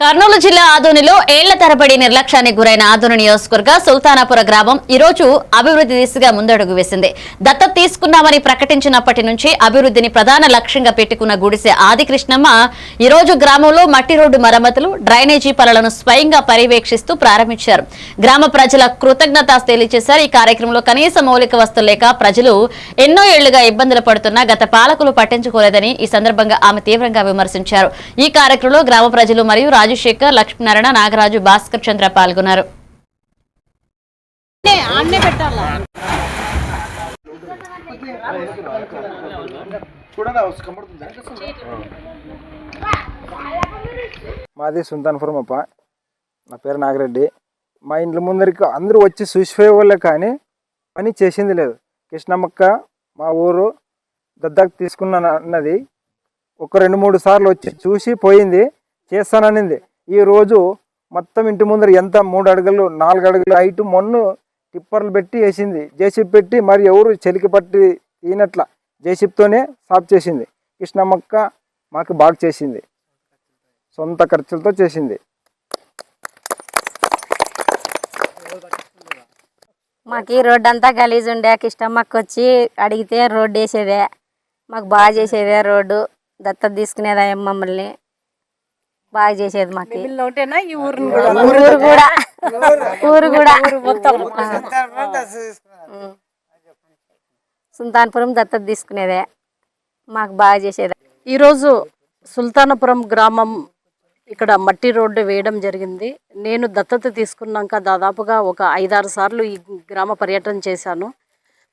కర్నూలు జిల్లా ఆదోనిలో ఏళ్ళ తరబడి నిర్లక్ష్యానికి గురైన ఆదోని నియోజకవర్గ సుల్తానాపుర గ్రామం ఈ రోజు అభివృద్ధి దిశగా ముందడుగు వేసింది. దత్తత తీసుకున్నామని ప్రకటించినప్పటి నుంచి అభివృద్ధిని ప్రధాన లక్ష్యంగా పెట్టుకున్న గుడిసె ఆదికృష్ణమ్మ ఈ రోజు గ్రామంలో మట్టి రోడ్డు మరమ్మతులు డ్రైనేజీ పనులను స్వయంగా పర్యవేక్షిస్తూ ప్రారంభించారు. గ్రామ ప్రజల కృతజ్ఞత తెలియజేశారు. ఈ కార్యక్రమంలో కనీస మౌలిక వస్తువులు లేక ప్రజలు ఎన్నో ఏళ్ళుగా ఇబ్బందులు పడుతున్నా గత పాలకులు పట్టించుకోలేదని ఈ సందర్భంగా ఆమె తీవ్రంగా విమర్శించారు. ఈ కార్యక్రమంలో గ్రామ ప్రజలు మరియు రాజశేఖర్ లక్ష్మీనారాయణ నాగరాజు భాస్కర్ చంద్ర పాల్గొన్నారు. మాది సుల్తాన్పురం అప్ప. నా పేరు నాగిరెడ్డి. మా ఇంట్లో ముందరికి అందరూ వచ్చి చూసిపోయేవాళ్ళే కానీ పని చేసింది లేదు. కృష్ణమ్మక్క మా ఊరు దద్దకు తీసుకున్నాను అన్నది ఒక రెండు మూడు సార్లు వచ్చి చూసి పోయింది. చేస్తాననింది. ఈ రోజు మొత్తం ఇంటి ముందర ఎంత? మూడు అడుగులు నాలుగు అడుగులు హైట్ మొన్ను టిప్పర్లు పెట్టి వేసింది. జేసీబీ పెట్టి మరి ఎవరు చెలికి పట్టి ఈనట్ల జేసీబీతోనే సాఫ్ చేసింది. కృష్ణమ్మక్క మాకు బాగా చేసింది. సొంత ఖర్చులతో చేసింది. మాకు ఈ రోడ్డు అంతా గలీజ్ ఉండే. కిష్టమ్మకి వచ్చి అడిగితే రోడ్డు వేసేదే. మాకు బాగా చేసేదే రోడ్డు. దత్తత తీసుకునేదా మమ్మల్ని. బాగా చేసేది మాకు. ఈ ఊరు ఊరు కూడా. ఊరు కూడా. సుల్తాన్పురం దత్తత తీసుకునేదే. మాకు బాగా చేసేదే. ఈరోజు సుల్తానపురం గ్రామం ఇక్కడ మట్టి రోడ్డు వేయడం జరిగింది. నేను దత్తత తీసుకున్నాక దాదాపుగా ఒక ఐదారు సార్లు ఈ గ్రామ పర్యటన చేశాను.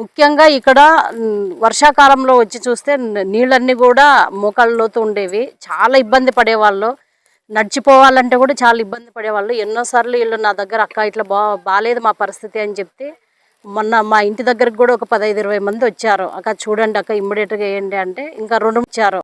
ముఖ్యంగా ఇక్కడ వర్షాకాలంలో వచ్చి చూస్తే నీళ్ళన్నీ కూడా మోకాళ్ళ లోతు ఉండేవి. చాలా ఇబ్బంది పడేవాళ్ళు. నడిచిపోవాలంటే కూడా చాలా ఇబ్బంది పడేవాళ్ళు. ఎన్నోసార్లు వీళ్ళు నా దగ్గర అక్క ఇట్లా బా బాగాలేదు మా పరిస్థితి అని చెప్తే మొన్న మా ఇంటి దగ్గరకు కూడా ఒక పదహైదు ఇరవై మంది వచ్చారు. అక్క చూడండి అక్క ఇమ్మీడియట్గా వేయండి అంటే ఇంకా రుణం ఇచ్చారు.